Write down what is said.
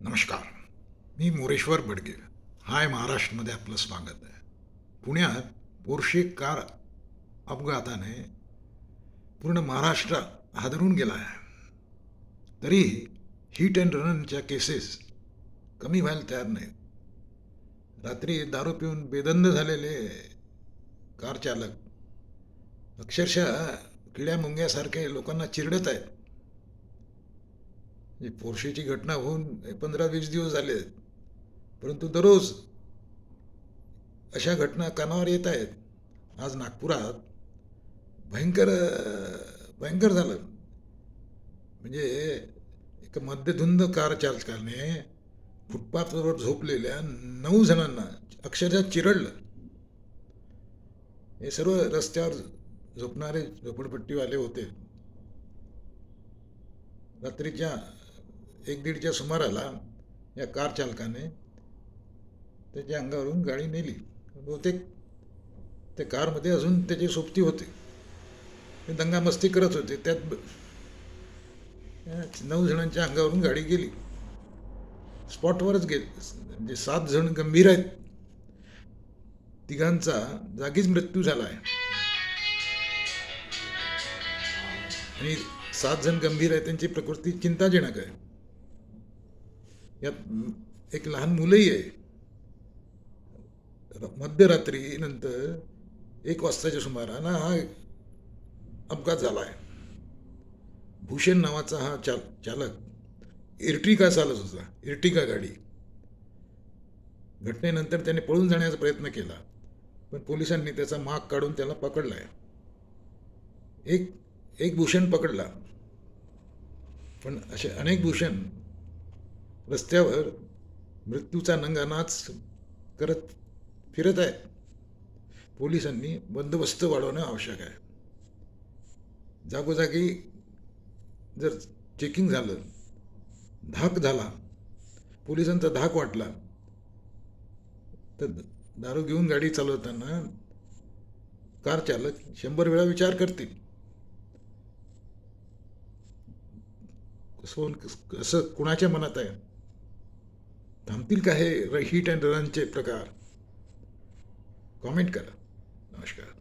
नमस्कार. मी मोरेश्वर बडगे. हाय महाराष्ट्रमध्ये आपलं स्वागत आहे. पुण्यात पोर्शे कार अपघाताने पूर्ण महाराष्ट्र हादरून गेला आहे. तरी हिट अँड रनच्या केसेस कमी व्हायला तयार नाहीत. रात्री दारू पिऊन बेदंद झालेले कार चालक अक्षरशः किड्या मुंग्यासारखे लोकांना चिरडत आहेत. पोरशेची घटना होऊन पंधरा वीस दिवस झाले आहेत. परंतु दररोज अशा घटना कानावर येत आहेत. आज नागपुरात भयंकर भयंकर झालं. म्हणजे एक मध्यधुंद कार चालकाने फुटपाथवर झोपलेल्या नऊ जणांना अक्षरशः चिरडलं. हे सर्व रस्त्यावर झोपणारे झोपडपट्टीवाले होते. रात्रीच्या एक दीडच्या सुमाराला या कार चालकाने त्याच्या अंगावरून गाडी नेली. बहुतेक त्या कारमध्ये अजून त्याची सोबती होते. ते दंगामस्ती करत होते. त्यात नऊ जणांच्या अंगावरून गाडी गेली. स्पॉटवरच गेली म्हणजे सात जण गंभीर आहेत. तिघांचा जागीच मृत्यू झाला आहे. आणि सात जण गंभीर आहेत. त्यांची प्रकृती चिंताजनक आहे. यात एक लहान मुलंही आहे. मध्यरात्री नंतर एक वाजताच्या सुमारानं हा अपघात झाला आहे भूषण नावाचा हा चाल चालक इर्टिका चालत होता इर्टिका गाडी. घटनेनंतर त्याने पळून जाण्याचा प्रयत्न केला पण पोलिसांनी त्याचा माग काढून त्याला पकडला आहे एक एक भूषण पकडला पण असे अनेक भूषण रस्त्यावर मृत्यूचा नंगानाच करत फिरत आहेत पोलिसांनी बंदोबस्त वाढवणं आवश्यक आहे. जागोजागी जर चेकिंग झालं धाक झाला पोलिसांचा धाक वाटला तर दारू घेऊन गाडी चालवताना कार चालक शंभर वेळा विचार करतील. कसं कसं कुणाच्या मनात आहे? थांबतील का हे हिट अँड रनचे प्रकार? कॉमेंट करा. नमस्कार.